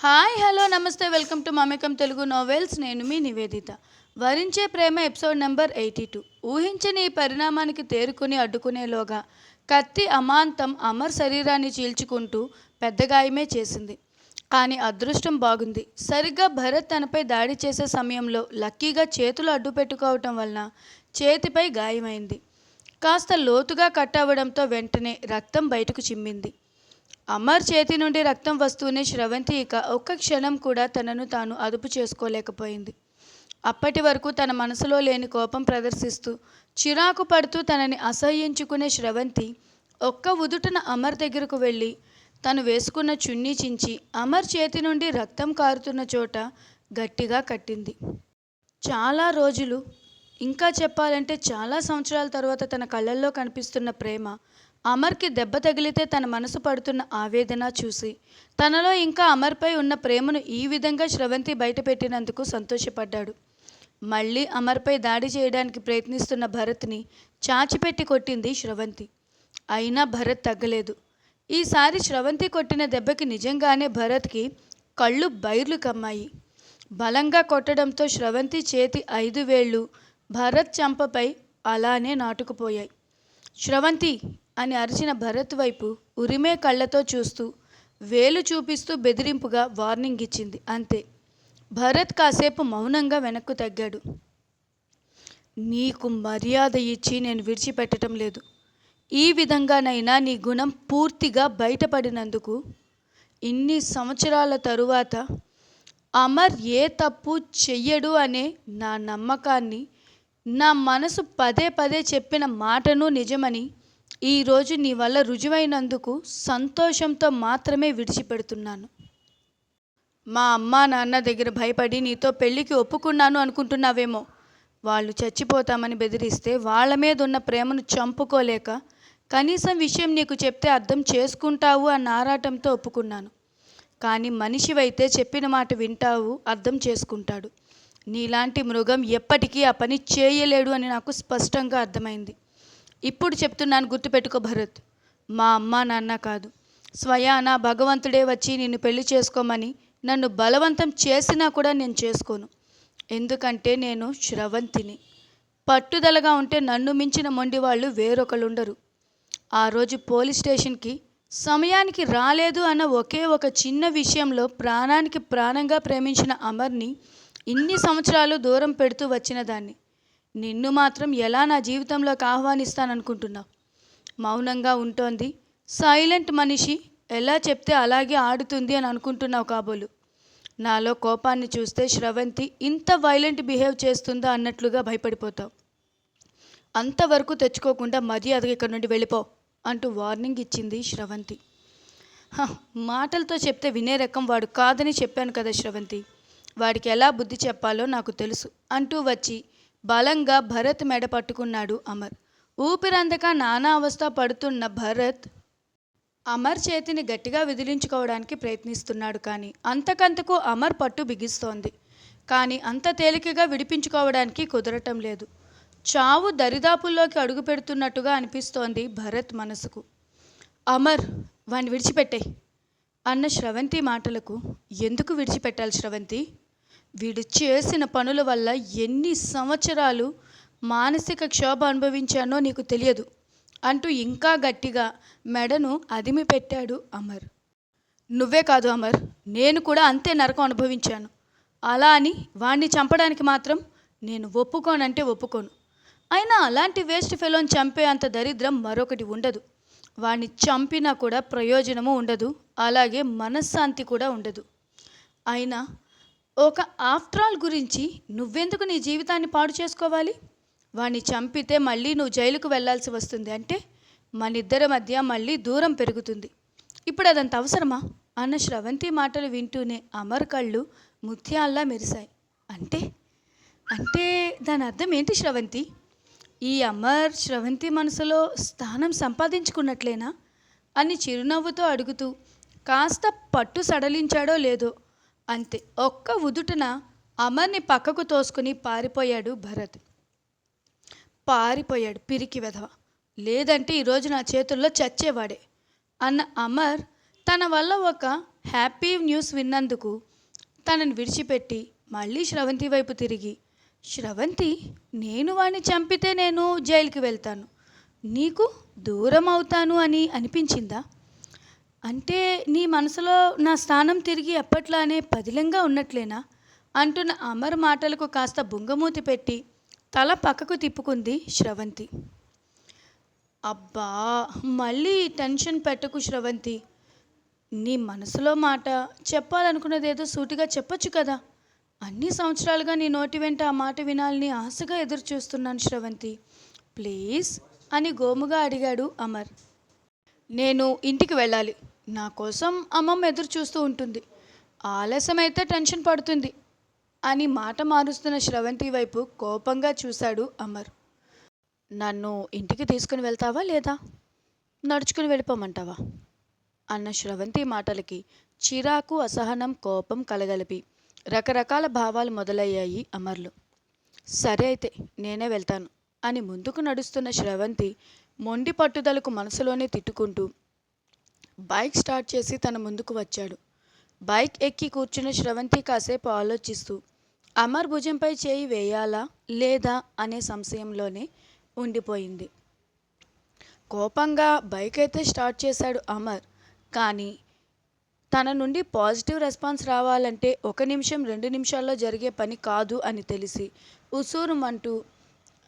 Hi hello నమస్తే welcome to Mamekam Telugu novels. నేను మీ నివేదిత. వరించే ప్రేమ ఎపిసోడ్ నెంబర్ ఎయిటీ టూ. ఊహించని ఈ పరిణామానికి తేరుకుని అడ్డుకునేలోగా కత్తి అమాంతం అమర్ శరీరాన్ని చీల్చుకుంటూ పెద్ద గాయమే చేసింది. కానీ అదృష్టం బాగుంది. సరిగ్గా భరత్ తనపై దాడి చేసే సమయంలో లక్కీగా చేతులు అడ్డు పెట్టుకోవటం వలన చేతిపై గాయమైంది. కాస్త లోతుగా కట్ అవ్వడంతో వెంటనే రక్తం బయటకు చిమ్మింది. అమర్ చేతి నుండి రక్తం వస్తూనే స్రవంతి ఇక ఒక్క క్షణం కూడా తనను తాను అదుపు చేసుకోలేకపోయింది. అప్పటి వరకు తన మనసులో లేని కోపం ప్రదర్శిస్తూ చిరాకు పడుతూ తనని అసహ్యించుకునే స్రవంతి ఒక్క ఉదుటన అమర్ దగ్గరకు వెళ్ళి తను వేసుకున్న చున్నీ చించి అమర్ చేతి నుండి రక్తం కారుతున్న చోట గట్టిగా కట్టింది. చాలా రోజులు ఇంకా చెప్పాలంటే చాలా సంవత్సరాల తర్వాత తన కళ్ళల్లో కనిపిస్తున్న ప్రేమ అమర్కి దెబ్బ తగిలితే తన మనసు పడుతున్న ఆవేదన చూసి తనలో ఇంకా అమర్పై ఉన్న ప్రేమను ఈ విధంగా స్రవంతి బయటపెట్టినందుకు సంతోషపడ్డాడు. మళ్ళీ అమర్పై దాడి చేయడానికి ప్రయత్నిస్తున్న భరత్ని చాచిపెట్టి కొట్టింది స్రవంతి అయినా భరత్ తగ్గలేదు. ఈసారి స్రవంతి కొట్టిన దెబ్బకి నిజంగానే భరత్కి కళ్ళు బైర్లు కమ్మాయి. బలంగా కొట్టడంతో స్రవంతి చేతి ఐదు వేళ్ళు భరత్ చంపపై అలానే నాటుకుపోయాయి. స్రవంతి అని అరిచిన భరత్ వైపు ఉరిమే కళ్ళతో చూస్తూ వేలు చూపిస్తూ బెదిరింపుగా వార్నింగ్ ఇచ్చింది. అంతే. భరత్ కాసేపు మౌనంగా వెనక్కు తగ్గాడు. నీకు మర్యాద ఇచ్చి నేను విడిచిపెట్టడం లేదు. ఈ విధంగానైనా నీ గుణం పూర్తిగా బయటపడినందుకు ఇన్ని సంవత్సరాల తరువాత అమర్ ఏ తప్పు చెయ్యడు అనే నా నమ్మకాన్ని నా మనసు పదే పదే చెప్పిన మాటను నిజమని ఈరోజు నీ వల్ల రుజువైనందుకు సంతోషంతో మాత్రమే విడిచిపెడుతున్నాను. మా అమ్మా నాన్న దగ్గర భయపడి నీతో పెళ్ళికి ఒప్పుకున్నాను అనుకుంటున్నావేమో. వాళ్ళు చచ్చిపోతామని బెదిరిస్తే వాళ్ళ మీద ఉన్న ప్రేమను చంపుకోలేక కనీసం విషయం నీకు చెప్తే అర్థం చేసుకుంటావు అన్న ఆరాటంతో ఒప్పుకున్నాను. కానీ మనిషివైతే చెప్పిన మాట వింటావు అర్థం చేసుకుంటాడు. నీలాంటి మృగం ఎప్పటికీ ఆ పని చేయలేడు అని నాకు స్పష్టంగా అర్థమైంది. ఇప్పుడు చెప్తున్నాను గుర్తుపెట్టుకో భరత్. మా అమ్మ నాన్న కాదు. స్వయాన భగవంతుడే వచ్చి నిన్ను పెళ్ళి చేసుకోమని నన్ను బలవంతం చేసినా కూడా నేను చేసుకోను. ఎందుకంటే నేను శ్రవంతిని. పట్టుదలగా ఉంటే నన్ను మించిన మొండి వాళ్ళు వేరొకరుండరు ఆ రోజు పోలీస్ స్టేషన్కి సమయానికి రాలేదు అన్న ఒకే ఒక చిన్న విషయంలో ప్రాణానికి ప్రాణంగా ప్రేమించిన అమర్ని ఇన్ని సంవత్సరాలు దూరం పెడుతూ వచ్చిన దాన్ని. నిన్ను మాత్రం ఎలా నా జీవితంలోకి ఆహ్వానిస్తాననుకుంటున్నావు? మౌనంగా ఉంటోంది. సైలెంట్ మనిషి ఎలా చెప్తే అలాగే ఆడుతుంది అని అనుకుంటున్నావు కాబోలు. నాలో కోపాన్ని చూస్తే శ్రవంతి ఇంత వైలెంట్ బిహేవ్ చేస్తుందా అన్నట్లుగా భయపడిపోతావు. అంతవరకు తెచ్చుకోకుండా మర్యాదగా ఇక్కడ నుండి వెళ్ళిపో అంటూ వార్నింగ్ ఇచ్చింది శ్రవంతి. హ, మాటలతో చెప్తే వినే రకం వాడు కాదని చెప్పాను కదా శ్రవంతి. వాడికి ఎలా బుద్ధి చెప్పాలో నాకు తెలుసు అంటూ వచ్చి బలంగా భరత్ మెడ పట్టుకున్నాడు అమర్. ఊపిరందక నానా అవస్థ పడుతున్న భరత్ అమర్ చేతిని గట్టిగా విదిలించుకోవడానికి ప్రయత్నిస్తున్నాడు కానీ అంతకంతకు అమర్ పట్టు బిగిస్తోంది. కానీ అంత తేలికగా విడిపించుకోవడానికి కుదరటం లేదు. చావు దరిదాపుల్లోకి అడుగు పెడుతున్నట్టుగా అనిపిస్తోంది భరత్ మనసుకు. అమర్ వాణ్ణి విడిచిపెట్టే అన్న శ్రవంతి మాటలకు ఎందుకు విడిచిపెట్టాలి స్రవంతి వీడు చేసిన పనుల వల్ల ఎన్ని సంవత్సరాలు మానసిక క్షోభ అనుభవించానో నీకు తెలియదు. అంటూ ఇంకా గట్టిగా మెడను అదిమి పెట్టాడు అమర్. నువ్వే కాదు అమర్ నేను కూడా అంతే నరకం అనుభవించాను. అలా అని వాణ్ణి చంపడానికి మాత్రం నేను ఒప్పుకోనంటే ఒప్పుకోను. అయినా అలాంటి వేస్ట్ ఫెలోని చంపే అంత దరిద్రం మరొకటి ఉండదు. వాణ్ణి చంపినా కూడా ప్రయోజనము ఉండదు అలాగే మనశ్శాంతి కూడా ఉండదు. అయినా ఒక ఆఫ్టర్ ఆల్ గురించి నువ్వెందుకు నీ జీవితాన్ని పాడు చేసుకోవాలి? వాణ్ణి చంపితే మళ్ళీ నువ్వు జైలుకు వెళ్ళాల్సి వస్తుంది అంటే మన ఇద్దరి మధ్య మళ్ళీ దూరం పెరుగుతుంది. ఇప్పుడు అదంత అవసరమా? అన్న శ్రవంతి మాటలు వింటూనే అమర్ కళ్ళు ముత్యాల్లా మెరిశాయి. అంటే? అంటే దాని అర్థం ఏంటి శ్రవంతి ఈ అమర్ శ్రవంతి మనసులో స్థానం సంపాదించుకున్నట్లేనా? అని చిరునవ్వుతో అడుగుతూ కాస్త పట్టు సడలించాడో లేదో అంతే. ఒక్క ఉదుటన అమర్ని పక్కకు తోసుకుని పారిపోయాడు భరత్. పారిపోయాడు పిరికి వెధవ. లేదంటే ఈరోజు నా చేతుల్లో చచ్చేవాడే అన్న అమర్ తన వల్ల ఒక హ్యాపీ న్యూస్ విన్నందుకు తనని విడిచిపెట్టి మళ్ళీ స్రవంతి వైపు తిరిగి శ్రవంతి నేను వాడిని చంపితే నేను జైలుకి వెళ్తాను. నీకు దూరం అవుతాను అని అనిపించిందా? అంటే నీ మనసులో నా స్థానం తిరిగి ఎప్పట్లానే పదిలంగా ఉన్నట్లేనా? అంటున్న అమర్ మాటలకు కాస్త బుంగమూతి పెట్టి తల పక్కకు తిప్పుకుంది శ్రవంతి. అబ్బా మళ్ళీ టెన్షన్ పెట్టకు శ్రవంతి. నీ మనసులో మాట చెప్పాలనుకున్నది ఏదో సూటిగా చెప్పొచ్చు కదా. అన్ని సంవత్సరాలుగా నీ నోటి వెంట ఆ మాట వినాలని ఆశగా ఎదురు చూస్తున్నాను శ్రవంతి. ప్లీజ్ అని గోముగా అడిగాడు అమర్. నేను ఇంటికి వెళ్ళాలి. నా కోసం అమ్మమ్మ ఎదురు చూస్తూ ఉంటుంది. ఆలస్యం అయితే టెన్షన్ పడుతుంది అని మాట మారుస్తున్న స్రవంతి వైపు కోపంగా చూశాడు అమర్. నన్ను ఇంటికి తీసుకుని వెళ్తావా లేదా? నడుచుకుని వెళ్ళిపోమంటావా? అన్న స్రవంతి మాటలకి చిరాకు అసహనం కోపం కలగలిపి రకరకాల భావాలు మొదలయ్యాయి అమర్లు. సరే అయితే నేనే వెళ్తాను అని ముందుకు నడుస్తున్న స్రవంతి మొండి పట్టుదలకు మనసులోనే తిట్టుకుంటూ బైక్ స్టార్ట్ చేసి తన ముందుకు వచ్చాడు. బైక్ ఎక్కి కూర్చున్న స్రవంతి కాసేపు ఆలోచిస్తూ అమర్ భుజంపై చేయి వేయాలా లేదా అనే సంశయంలోనే ఉండిపోయింది. కోపంగా బైక్ అయితే స్టార్ట్ చేశాడు అమర్ కానీ తన నుండి పాజిటివ్ రెస్పాన్స్ రావాలంటే ఒక నిమిషం రెండు నిమిషాల్లో జరిగే పని కాదు అని తెలిసి ఉసూరుమంటూ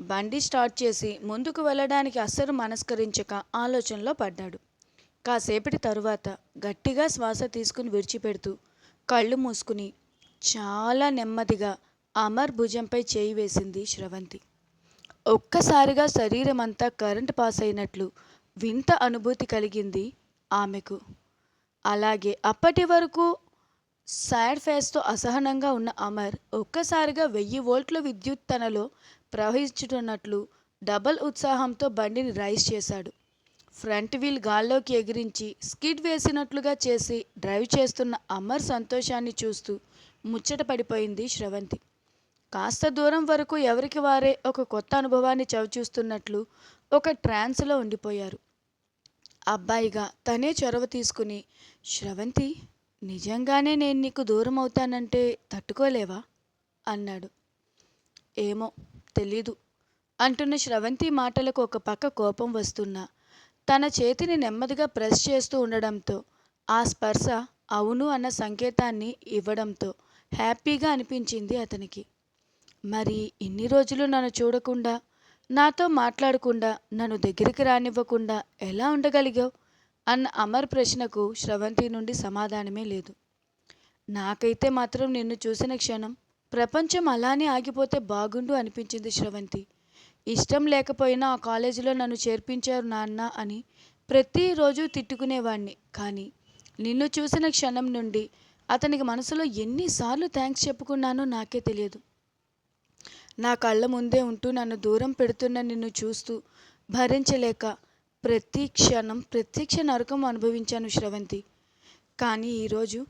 బండి స్టార్ట్ చేసి ముందుకు వెళ్ళడానికి అస్సలు మనస్కరించక ఆలోచనలో పడ్డాడు. కాసేపటి తరువాత గట్టిగా శ్వాస తీసుకుని విడిచిపెడుతూ కళ్ళు మూసుకుని చాలా నెమ్మదిగా అమర్ భుజంపై చేయి వేసింది స్రవంతి ఒక్కసారిగా శరీరం అంతా కరెంట్ పాస్ అయినట్లు వింత అనుభూతి కలిగింది ఆమెకు. అలాగే అప్పటి వరకు సాడ్ ఫేస్తో అసహనంగా ఉన్న అమర్ ఒక్కసారిగా వెయ్యి వోల్ట్ల విద్యుత్ తనలో ప్రవహించుతున్నట్లు డబల్ ఉత్సాహంతో బండిని రైస్ చేశాడు. ఫ్రంట్ వీల్ గాల్లోకి ఎగిరించి స్కిడ్ వేసినట్లుగా చేసి డ్రైవ్ చేస్తున్న అమర్ సంతోషాన్ని చూస్తూ ముచ్చట పడిపోయింది శ్రవంతి. కాస్త దూరం వరకు ఎవరికి వారే ఒక కొత్త అనుభవాన్ని చవిచూస్తున్నట్లు ఒక ట్రాన్స్లో ఉండిపోయారు. అబ్బాయిగా తనే చొరవ తీసుకుని శ్రవంతి నిజంగానే నేను నీకు దూరం అవుతానంటే తట్టుకోలేవా? అన్నాడు. ఏమో తెలీదు అంటున్న శ్రవంతి మాటలకు ఒక పక్క కోపం వస్తున్నా తన చేతిని నెమ్మదిగా ప్రెస్ చేస్తూ ఉండడంతో ఆ స్పర్శ అవును అన్న సంకేతాన్ని ఇవ్వడంతో హ్యాపీగా అనిపించింది అతనికి. మరి ఇన్ని రోజులు నన్ను చూడకుండా నాతో మాట్లాడకుండా నన్ను దగ్గరికి రానివ్వకుండా ఎలా ఉండగలిగావు? అన్న అమర్ ప్రశ్నకు స్రవంతి నుండి సమాధానమే లేదు. నాకైతే మాత్రం నిన్ను చూసిన క్షణం ప్రపంచం అలానే ఆగిపోతే బాగుండు అనిపించింది స్రవంతి. ఇష్టం లేకపోయినా ఆ కాలేజీలో నన్ను చేర్పించారు నాన్న అని ప్రతిరోజు తిట్టుకునేవాణ్ణి. కానీ నిన్ను చూసిన క్షణం నుండి అతనికి మనసులో ఎన్నిసార్లు థ్యాంక్స్ చెప్పుకున్నానో నాకే తెలియదు. నా కళ్ళ ముందే ఉంటూ నన్ను దూరం పెడుతున్న నిన్ను చూస్తూ భరించలేక ప్రతి క్షణం ప్రత్యక్ష నరకం అనుభవించాను శ్రవంతి. కానీ ఈరోజు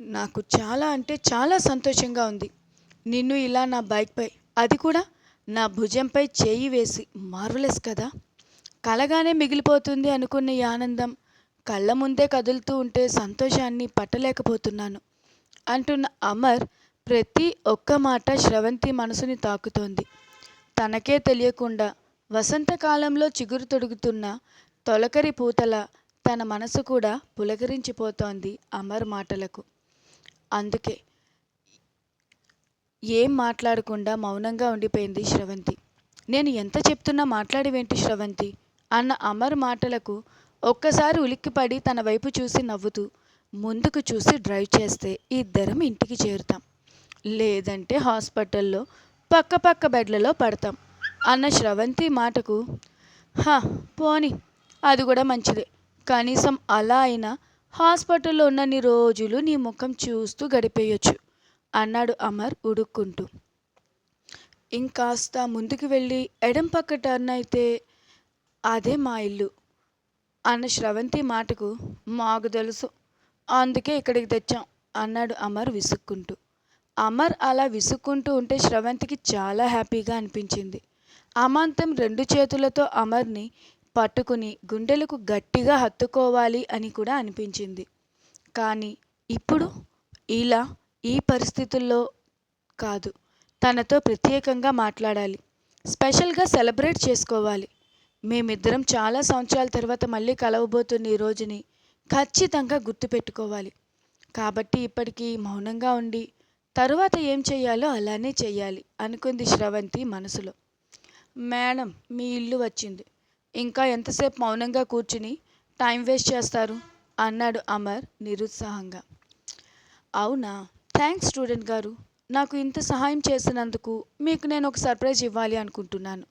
నాకు చాలా అంటే చాలా సంతోషంగా ఉంది. నిన్ను ఇలా నా బైక్పై అది కూడా నా భుజంపై చేయి వేసి మార్వలెస్ కదా! కలగానే మిగిలిపోతుంది అనుకున్న ఈ ఆనందం కళ్ళ ముందే కదులుతూ ఉంటే సంతోషాన్ని పట్టలేకపోతున్నాను అంటున్న అమర్ ప్రతి ఒక్క మాట స్రవంతి మనసుని తాకుతోంది. తనకే తెలియకుండా వసంతకాలంలో చిగురు తొడుగుతున్న తొలకరి పూతల తన మనసు కూడా పులకరించిపోతోంది అమర్ మాటలకు. అందుకే ఏం మాట్లాడకుండా మౌనంగా ఉండిపోయింది శ్రవంతి. నేను ఎంత చెప్తున్నా మాట్లాడివేంటి శ్రవంతి? అన్న అమర్ మాటలకు ఒక్కసారి ఉలిక్కిపడి తన వైపు చూసి నవ్వుతూ ముందుకు చూసి డ్రైవ్ చేస్తే ఇద్దరం ఇంటికి చేరుతాం. లేదంటే హాస్పిటల్లో పక్క పక్క బెడ్లలో పడతాం. అన్న శ్రవంతి మాటకు హా పోని అది కూడా మంచిదే. కనీసం అలా అయినా హాస్పిటల్లో ఉన్నన్ని రోజులు నీ ముఖం చూస్తూ గడిపేయొచ్చు. అన్నాడు అమర్ ఉడుక్కుంటూ. ఇంకాస్త ముందుకు వెళ్ళి ఎడం పక్క టర్న్ అయితే అదే మా ఇల్లు అన్న స్రవంతి మాటకు మాకు తెలుసు అందుకే ఇక్కడికి తెచ్చాం అన్నాడు అమర్ విసుక్కుంటూ. అమర్ అలా విసుక్కుంటూ ఉంటే శ్రవంతికి చాలా హ్యాపీగా అనిపించింది. అమాంతం రెండు చేతులతో అమర్ని పట్టుకుని గుండెలకు గట్టిగా హత్తుకోవాలి అని కూడా అనిపించింది. కానీ ఇప్పుడు ఇలా ఈ పరిస్థితుల్లో కాదు. తనతో ప్రత్యేకంగా మాట్లాడాలి. స్పెషల్గా సెలబ్రేట్ చేసుకోవాలి. మేమిద్దరం చాలా సంవత్సరాల తర్వాత మళ్ళీ కలవబోతున్న ఈ రోజుని ఖచ్చితంగా గుర్తుపెట్టుకోవాలి. కాబట్టి ఇప్పటికీ మౌనంగా ఉండి తరువాత ఏం చెయ్యాలో అలానే చెయ్యాలి అనుకుంది శ్రవంతి మనసులో. మేడం మీ ఇల్లు వచ్చింది. ఇంకా ఎంతసేపు మౌనంగా కూర్చుని టైం వేస్ట్ చేస్తారు? అన్నాడు అమర్ నిరుత్సాహంగా. అవునా? థ్యాంక్స్ స్టూడెంట్ గారు. నాకు ఇంత సహాయం చేసినందుకు మీకు నేను ఒక సర్ప్రైజ్ ఇవ్వాలి అనుకుంటున్నాను.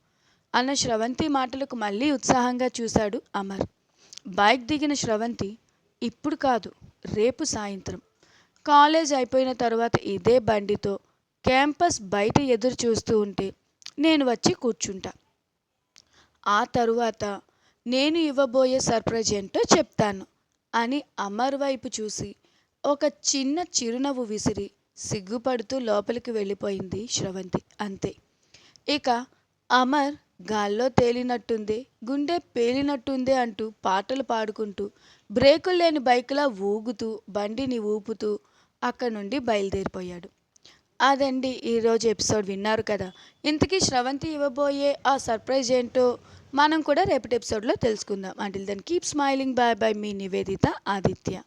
అన్న శ్రవంతి మాటలకు మళ్ళీ ఉత్సాహంగా చూశాడు అమర్. బైక్ దిగిన శ్రవంతి ఇప్పుడు కాదు రేపు సాయంత్రం. కాలేజ్ అయిపోయిన తర్వాత ఇదే బండితో క్యాంపస్ బయట ఎదురు చూస్తూ ఉంటే నేను వచ్చి కూర్చుంటా. ఆ తరువాత నేను ఇవ్వబోయే సర్ప్రైజ్ ఏంటో చెప్తాను అని అమర్ వైపు చూసి ఒక చిన్న చిరునవ్వు విసిరి సిగ్గుపడుతూ లోపలికి వెళ్ళిపోయింది శ్రవంతి. అంతే. ఇక అమర్ గాల్లో తేలినట్టుంది గుండె పేలినట్టుంది అంటూ పాటలు పాడుకుంటూ బ్రేకులు లేని బైక్లా ఊగుతూ బండిని ఊపుతూ అక్కడి నుండి బయలుదేరిపోయాడు. అదండి ఈరోజు ఎపిసోడ్ విన్నారు కదా. ఇంతకీ శ్రవంతి ఇవ్వబోయే ఆ సర్ప్రైజ్ ఏంటో మనం కూడా రేపటి ఎపిసోడ్లో తెలుసుకుందాం. Until then keep smiling bye bye మీ నివేదిత ఆదిత్య.